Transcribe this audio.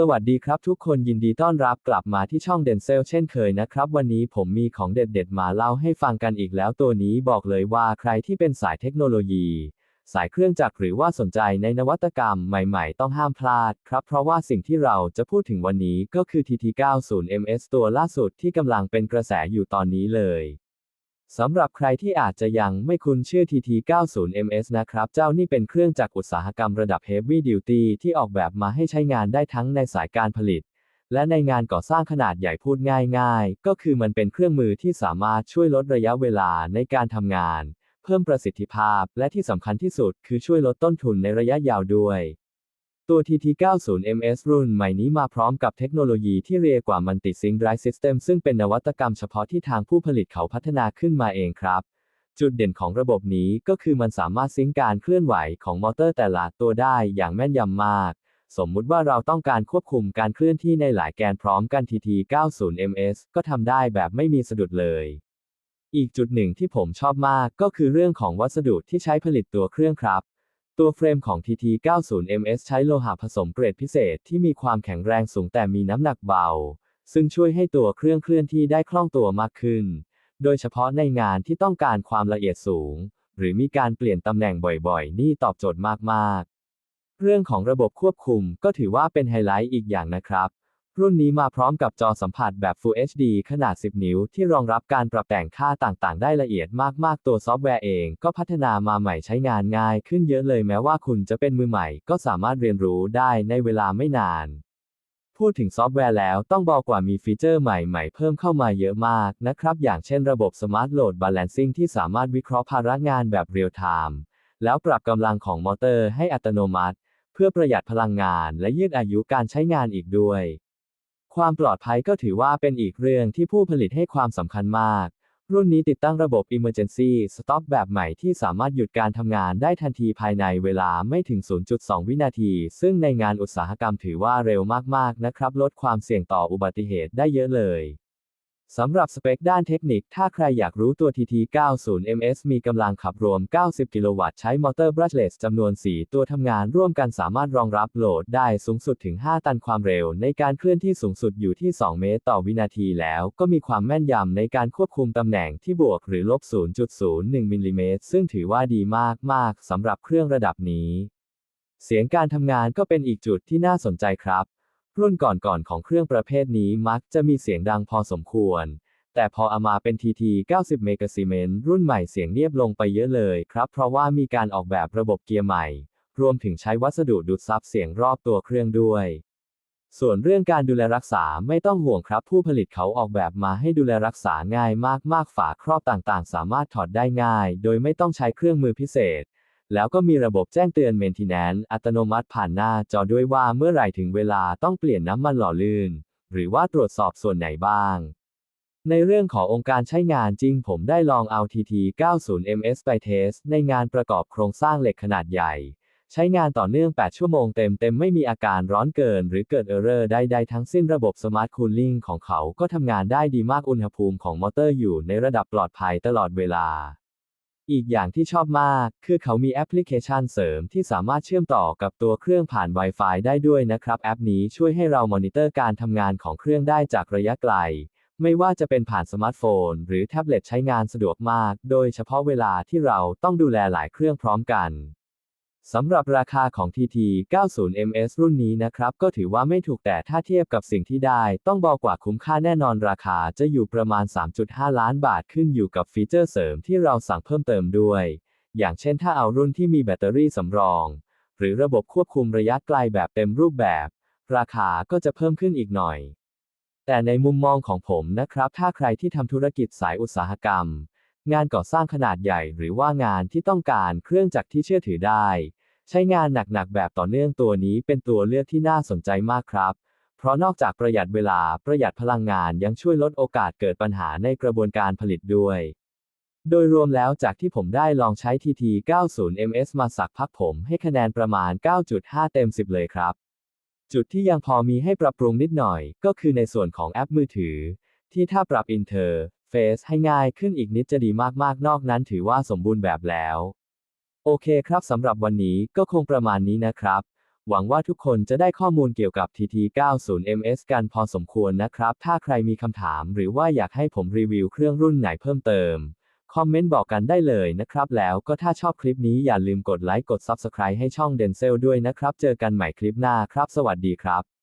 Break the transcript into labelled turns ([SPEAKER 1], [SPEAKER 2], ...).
[SPEAKER 1] สวัสดีครับทุกคนยินดีต้อนรับกลับมาที่ช่องเดนเซลเช่นเคยนะครับ วันนี้ผมมีของเด็ดๆ มาเล่าให้ฟังกันอีกแล้วตัวนี้บอกเลยว่าใครที่เป็นสายเทคโนโลยี สายเครื่องจักรหรือว่าสนใจในนวัตกรรมใหม่ๆ ต้องห้ามพลาดครับ เพราะว่าสิ่งที่เราจะพูดถึงวันนี้ก็คือ TT90MS ตัวล่าสุดที่กำลังเป็นกระแสอยู่ตอนนี้เลย สำหรับใครที่อาจจะยังไม่คุ้นชื่อ TT90MS นะครับ เจ้านี่เป็นเครื่องจักรอุตสาหกรรมระดับ Heavy Duty ที่ออกแบบมาให้ใช้งานได้ทั้งในสายการผลิต และในงานก่อสร้างขนาดใหญ่พูดง่ายๆ ก็คือมันเป็นเครื่องมือที่สามารถช่วยลดระยะเวลาในการทำงาน เพิ่มประสิทธิภาพ และที่สำคัญที่สุดคือช่วยลดต้นทุนในระยะยาวด้วย ตัว TT90MS รุ่นใหม่นี้มาพร้อมกับเทคโนโลยีที่เรียกว่า Multi Sync Drive System ซึ่งเป็นนวัตกรรมเฉพาะที่ทางผู้ผลิตเขาพัฒนาขึ้นมาเองครับ จุดเด่นของระบบนี้ก็คือมันสามารถซิงการเคลื่อนไหวของมอเตอร์แต่ละตัวได้อย่างแม่นยำมาก สมมุติว่าเราต้องการควบคุมการเคลื่อนที่ในหลายแกนพร้อมกัน TT90MS ก็ทำได้แบบไม่มีสะดุดเลยอีกจุดหนึ่งที่ผมชอบมากก็คือเรื่องของวัสดุที่ใช้ผลิตตัวเครื่องครับ ตัวเฟรมของ TT90MS ใช้โลหะผสมเกรดพิเศษที่มีความแข็งแรงสูงแต่มีน้ำหนักเบา ซึ่งช่วยให้ตัวเครื่องเคลื่อนที่ได้คล่องตัวมากขึ้น โดยเฉพาะในงานที่ต้องการความละเอียดสูง หรือมีการเปลี่ยนตำแหน่งบ่อยๆ นี่ตอบโจทย์มากๆ เรื่องของระบบควบคุมก็ถือว่าเป็นไฮไลท์อีกอย่างนะครับ รุ่นนี้มาพร้อมกับจอสัมผัสแบบ Full HD ขนาด 10 นิ้ว ที่รองรับการปรับแต่งค่าต่างๆ ได้ละเอียดมากๆ ตัวซอฟต์แวร์เองก็พัฒนามาใหม่ใช้งานง่ายขึ้นเยอะเลยแม้ว่าคุณจะเป็นมือใหม่ ก็สามารถเรียนรู้ได้ในเวลาไม่นาน พูดถึงซอฟต์แวร์แล้วต้องบอกว่ามีฟีเจอร์ใหม่ๆ เพิ่มเข้ามาเยอะมากนะครับ อย่างเช่นระบบ Smart Load Balancing ที่สามารถวิเคราะห์ภาระงานแบบเรียลไทม์แล้วปรับกำลังของมอเตอร์ให้อัตโนมัติ เพื่อประหยัดพลังงาน และยืดอายุการใช้งานอีกด้วย ความปลอดภัยก็ถือว่าเป็นอีกเรื่องที่ผู้ผลิตให้ความสำคัญมาก รุ่นนี้ติดตั้งระบบ Emergency Stop แบบใหม่ที่สามารถหยุดการทำงานได้ทันทีภายในเวลาไม่ถึง 0.2 วินาที ซึ่งในงานอุตสาหกรรมถือว่าเร็วมากๆ นะครับ ลดความเสี่ยงต่ออุบัติเหตุได้เยอะเลย สำหรับสเปคด้านเทคนิค ถ้าใครอยากรู้ตัว TT90MS มีกำลังขับรวม 90 กิโลวัตต์ใช้มอเตอร์ brushless จำนวน 4 ตัวทำงานร่วมกันสามารถรองรับโหลดได้สูงสุดถึง 5 ตันความเร็ว ในการเคลื่อนที่สูงสุดอยู่ที่ 2 เมตรต่อวินาทีแล้ว ก็มีความแม่นยำในการควบคุมตำแหน่งที่บวกหรือลบ 0.01 มิลลิเมตร ซึ่งถือว่าดีมาก ๆ สำหรับเครื่องระดับนี้ เสียงการทำงานก็เป็นอีกจุดที่น่าสนใจครับ รุ่นก่อนๆของเครื่องประเภทนี้มักจะมีเสียงดังพอสมควร แต่พอเอามาเป็น TT 90 เมกะซีเมนรุ่นใหม่เสียงเงียบลงไปเยอะเลยครับ เพราะว่ามีการออกแบบระบบเกียร์ใหม่ รวมถึงใช้วัสดุดูดซับเสียงรอบตัวเครื่องด้วย ส่วนเรื่องการดูแลรักษาไม่ต้องห่วงครับ ผู้ผลิตเขาออกแบบมาให้ดูแลรักษาง่ายมากๆฝาครอบต่างๆ สามารถถอดได้ง่าย โดยไม่ต้องใช้เครื่องมือพิเศษ แล้วก็มีระบบแจ้งเตือน Maintenance อัตโนมัติผ่านหน้าจอด้วยว่าเมื่อไหร่ถึงเวลาต้องเปลี่ยนน้ำมันหล่อลื่น หรือว่าตรวจสอบส่วนไหนบ้าง ในเรื่องขององค์การใช้งานจริงผมได้ลองเอา TT90MS ไปเทส ในงานประกอบโครงสร้างเหล็กขนาดใหญ่ ใช้งานต่อเนื่อง 8 ชั่วโมงเต็มๆไม่มีอาการร้อนเกิน หรือเกิดเออร์เรอร์ใดๆทั้งสิ้นระบบ Smart Cooling ของเขาก็ทำงานได้ดีมากอุณหภูมิของมอเตอร์อยู่ในระดับปลอดภัยตลอดเวลา อีกอย่างที่ชอบมาก คือเขามีแอปพลิเคชันเสริมที่สามารถเชื่อมต่อกับตัวเครื่องผ่าน Wi-Fi ได้ด้วยนะครับ แอปนี้ช่วยให้เรามอนิเตอร์การทำงานของเครื่องได้จากระยะไกล ไม่ว่าจะเป็นผ่านสมาร์ทโฟน หรือแท็บเล็ตใช้งานสะดวกมาก โดยเฉพาะเวลาที่เราต้องดูแลหลายเครื่องพร้อมกัน สำหรับราคาของ TT90MS รุ่นนี้นะครับ ก็ถือว่าไม่ถูกแต่ถ้าเทียบกับสิ่งที่ได้ ต้องบอกว่าคุ้มค่าแน่นอนราคาจะอยู่ประมาณ 3.5 ล้านบาทขึ้นอยู่กับฟีเจอร์เสริมที่เราสั่งเพิ่มเติมด้วย อย่างเช่นถ้าเอารุ่นที่มีแบตเตอรี่สำรอง หรือระบบควบคุมระยะไกลแบบเต็มรูปแบบ ราคาก็จะเพิ่มขึ้นอีกหน่อย แต่ในมุมมองของผมนะครับ ถ้าใครที่ทำธุรกิจสายอุตสาหกรรม งานก่อสร้างขนาดใหญ่ หรือว่างานที่ต้องการเครื่องจักรที่เชื่อถือได้ ใช้งานหนักๆแบบต่อเนื่องตัวนี้เป็นตัวเลือกที่น่าสนใจมากครับ เพราะนอกจากประหยัดเวลาประหยัดพลังงานยังช่วยลดโอกาสเกิดปัญหาในกระบวนการผลิตด้วย โดยรวมแล้วจากที่ผมได้ลองใช้ TT90MS มาสักพักผมให้คะแนนประมาณ 9.5 เต็ม 10 เลยครับ จุดที่ยังพอมีให้ปรับปรุงนิดหน่อย ก็คือในส่วนของแอปมือถือ ที่ถ้าปรับอินเทอร์เฟซให้ง่ายขึ้นอีกนิดจะดีมากๆ นอกนั้นถือว่าสมบูรณ์แบบแล้ว โอเคครับสำหรับวันนี้ก็คงประมาณนี้นะครับ หวังว่าทุกคนจะได้ข้อมูลเกี่ยวกับ TT90MS กันพอสมควรนะครับ ถ้าใครมีคำถามหรือว่าอยากให้ผมรีวิวเครื่องรุ่นไหนเพิ่มเติม คอมเมนต์บอกกันได้เลยนะครับ แล้วก็ถ้าชอบคลิปนี้อย่าลืมกดไลค์กด Subscribe ให้ช่อง Denzel ด้วยนะครับ เจอกันใหม่คลิปหน้าครับ สวัสดีครับ